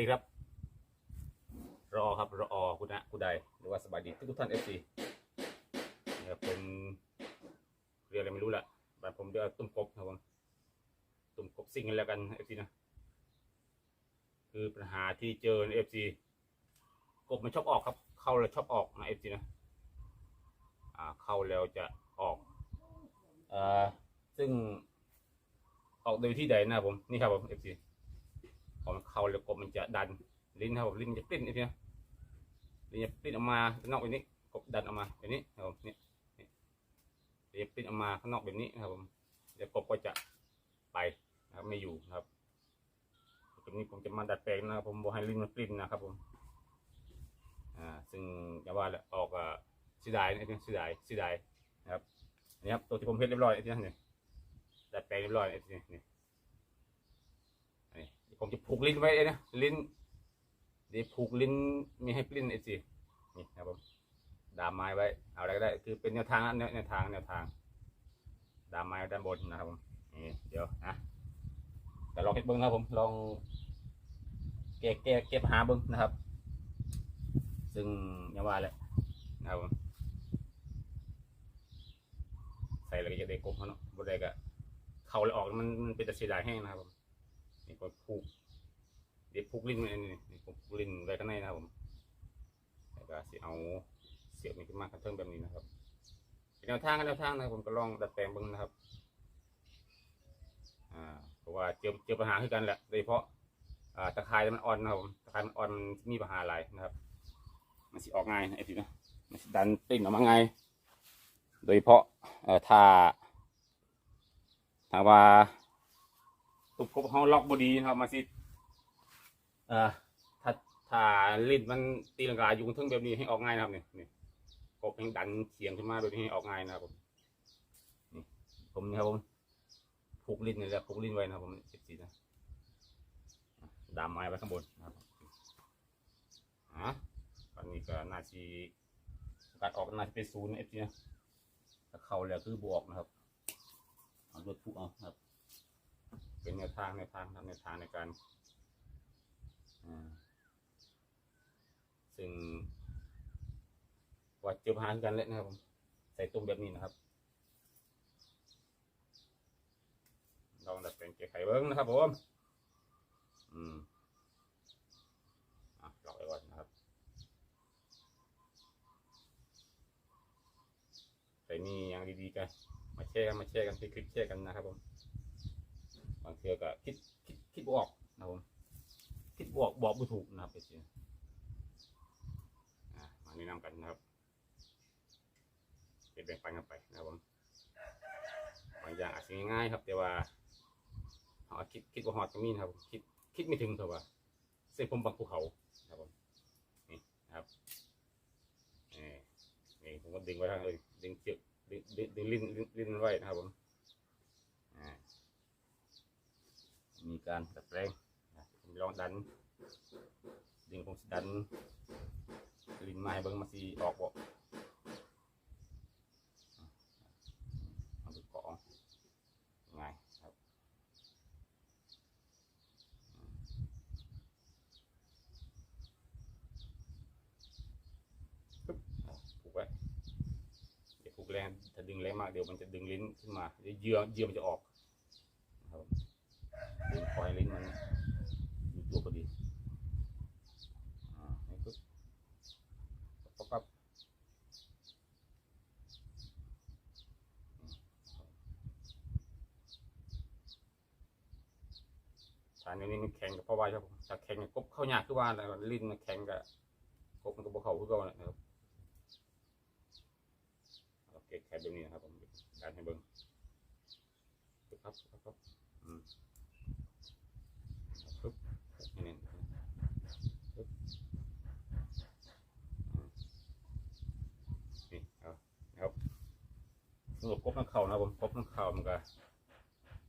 ดีครับ รอครับรอคุณนะคุณใดหรือว่าสบายดีทุกท่านเอฟซีเนี่ยเป็นเรียกอะไรไม่รู้ละบ้านผมเรียกว่าตุ้มกบครับผมตุ้มกบซิ่งกันแล้วกันเอฟซีนะคือปัญหาที่เจอในเอฟซีกบมันชอบออกครับ เข้าแล้วชอบออกนะเอฟซีนะอ่าเข้าแล้วจะออกเอ่อซึ่งออกโดยที่ใดนะผมนี่ครับผมเอฟซี เข้าแล้วกบมันจะดันลิ้นครับผมลิ้นจะปลิ้นเอฟซีนะลิ้นจะปลิ้นออกมาข้างนอกแบบนี้กบดันออกมาแบบนี้ครับผมนี่ลิ้นจะปลิ้นออกมาข้างนอกแบบนี้นะครับผมเดี๋ยวกบก็จะไปนะครับไม่อยู่นะครับตรงนี้ผมจะมาดัดแปลงนะครับผมบอกให้ลิ้นมันปลิ้นนะครับผมอ่าซึ่งอย่าว่าแหละออกอะเสียดายนะเสียดายเสียดายนะครับนี่ครับตัวที่ผมเฮ็ดเรียบร้อยเอฟซีนะนี่ดัดแปลงเรียบร้อยนี่นี่นี่นี่ ผมจะผูกลิ้นไว้เนะลิ้นเดี๋ยวผูกลิ้นมีให้ปลิ้นไอ้สินี่นะครับผมดามไม้ไว้เอาอะไรก็ได้ คือเป็นแนวทางนะแนวทางแนวทาง ดามไม้ด้านบนนะครับผมนี่เดี๋ยวนะแต่ลองเก็บเบิ้งครับผมลองแกะแกะเก็บหาเบิ้งนะครับ ซึ่งอยังว่าแหละนะครับผมใส่แล้วก็จะได้กบเขาเนาะบ่ได้ก็เขาเลยออกมันมันเป็นตะเสียดายแห้งนะครับผม นี่ก็ผูกเดี๋ยวผูกลิ้นไว้นี่นี่ผมผูกลิ้นไว้ข้างในนะครับผมแล้วก็สิเอาเสียบนี่ขึ้นมากระเทิงแบบนี้นะครับเป็นแนวทางกันแนวทางนะครับผมก็ลองดัดแปลงบ้างนะครับอ่าเพราะว่าเจอเจอปัญหาคือกันแหละโดยเฉพาะอ่าตะไคร้มันอ่อนนะครับผมตะไคร้มันอ่อนมันมีปัญหาหลายนะครับ มันสิออกง่ายนะไอ้ทีนะมันสิดันปลิ้นออกมาง่ายโดยเฉพาะเอ่อถ้าถ้าว่า ตุบกบเขาล็อกบดีนะครับ มาสิเอ่อถ้าถ้าลิ้นมันตีลังกาอยู่ทึ่งแบบนี้ให้ออกง่ายนะครับเนี่ยนี่กบให้ดันเฉียงขึ้นมาแบบนี้ให้ออกง่ายนะครับผมนี่ผมนี่ครับผมผูกลิ้นนี่แหละผูกลิ้นไว้นะครับผมเจ็บสีนะดามไม้ไว้ข้างบนนะครับอะตอนนี้ก็น่าจะการออกน่าจะเป็นศูนย์เอฟซีนะถ้าเข้าแล้วคือบวกนะครับเอารถผูกเอาครับ เป็นแนวทางแนวทางทำแนวทางในการซึ่งว่าเจอปัญหาคือกันเละนะครับผมใส่ตุ้มแบบนี้นะครับลองดัดแปลงเกยวไข่เบิ้งนะครับผมอืมอะลอกไว้ก่อนนะครับใส่นี่ยังดีๆกันมาแชร์กันมาแชร์กันคลิกๆแชร์กันนะครับผมางเทือก็คิดคิดคิดบวกนะผมคิดบวกบอกไม่ถูกนะครับไปสิอะมาแนะนำกันนะครับเป็นแบ่งปันกันไปนะครับผมบางอย่างอาจจะง่ายๆครับ แต่ว่าเอาคิดคิดว่าฮอดก็มีนะครับ คิดคิดไม่ถึงเถอะว่าเส้นผมบางภูเขานะครับผมนี่นะครับนี่นี่ผมก็ดึงไว้ทางเลยดึงเชือกดึงดึงดึงลิ้นลิ้นไว้นะครับผมอ่า มีการดัดแปลงนะผมลองดัน ดึงผมสิดันลิ้นไม้เบิ้งมาสีออกบ่เอาดูเกาะง่ายครับปึ๊บผูกไว้อย่าผูกแรงถ้าดึงแรงมากเดี๋ยวมันจะดึงลิ้นขึ้นมาเดี๋ยวเยื่อเยื่อมันจะออก ปล่อยลิ้นมันอยู่ตัวพอดีอ่านี่ปึ๊บปั๊บปั๊บฐานนี้มันแข็งกับเพราะว่าครับผมถ้าแข็งกบเข้ายากคือว่าแล้วลิ้นมันแข็งกับกบมันก็บ่เข้าคือเก่าแหละนะครับโอเคแค่แบบนี้นะครับผมการให้เบิ้งครับครับ น้อเข่านะผมกบน้อเข่ามันก็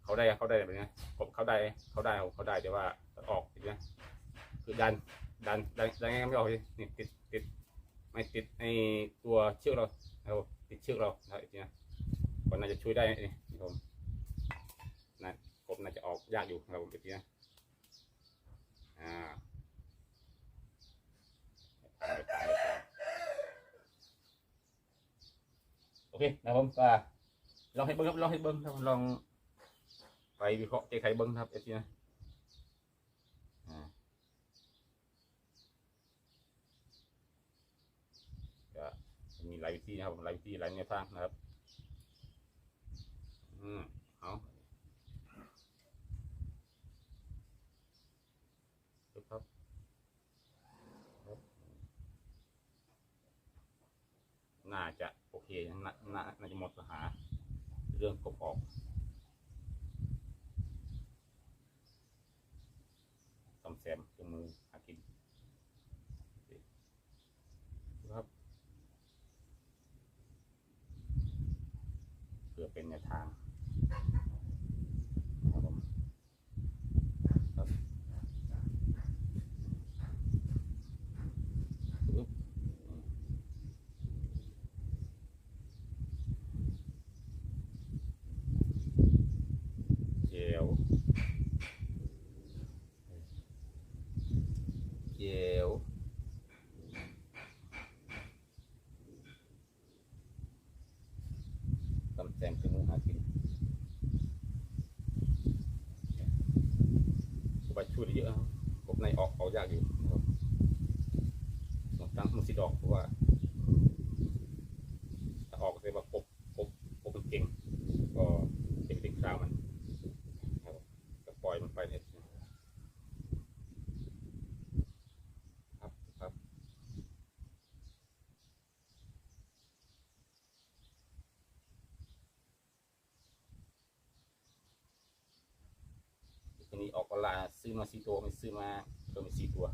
เขาได้เขาได้แบบนี้กบเขาได้เขาได้เขาได้แต่ว่าออกอีกนะคือดันดันดันดันไงไม่ออกนี่ติดติดไม่ติดในตัวเชือกเรานะคติดเชือกเราเนะครับอีกนะก็น่าจะช่วยได้นี่ผมนะกบน่าจะออกยากอยู่นะครับผมอีกนอ่าโอเคนะครับผมก็ ลองให้เบิ้งครับลองให้เบิ้งครับลองไปวิเคราะห์แก้ไขเบิ้งนะครับเอฟซีนะอ่าก็มีหลายวิธีนะครับหลายวิธีหลายแนวทางนะครับ อืมเอาครับครับน่าจะโอเคน่าน่าจะหมดปัญหา เรื่องกบออกซ่อมแซมเครื่องมือหากินครับเพื่อเป็นแนวทางครับผมครับปึ๊บเจลเจลซ่อม แซมคือมือหากินสบช่วยเยอะครับกบในออกเอายากอยู่นะครับตั้งมันสิดอกเพราะว่าออกก็แสดงว่ากบกบกบมันเก่ง ก็เป็นเป็นคราวมันครับก็ปล่อยมันไปเนี่ยครับครับทีนี้ ออกเวลาซื้อมาสี่ตัวไม่ซื้อมาตัวม่สี่ตัว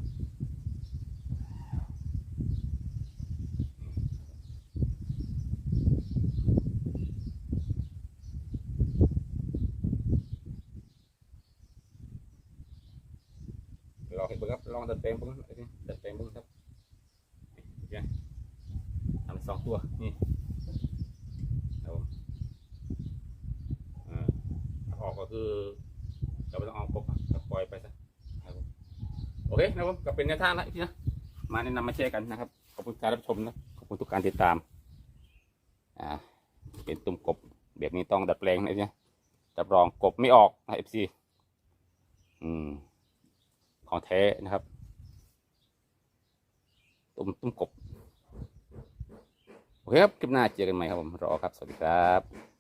ลองเห็นบิ้งครับลองดินเต็มเบิ้งไอ้นี่ดินเต็มเบิ้งครับนี่ทำสองตัวนี่ออกก็คือ เคนะครับผมก็เป็นแนวทางนะพี่นะมาแนะนำมาแชร์กันนะครับขอบคุณการรับชมนะขอบคุณทุกการติดตามอ่าเป็นตุ่มกบแบบนี้ต้องดัดแปลงนะพี่นะรับรองกบไม่ออกนะเอฟซีอืมของแท้นะครับ ตุ้มตุ้มกบโอเคครับคลิปหน้าเจอกันใหม่ครับผมรอครับ สวัสดีครับ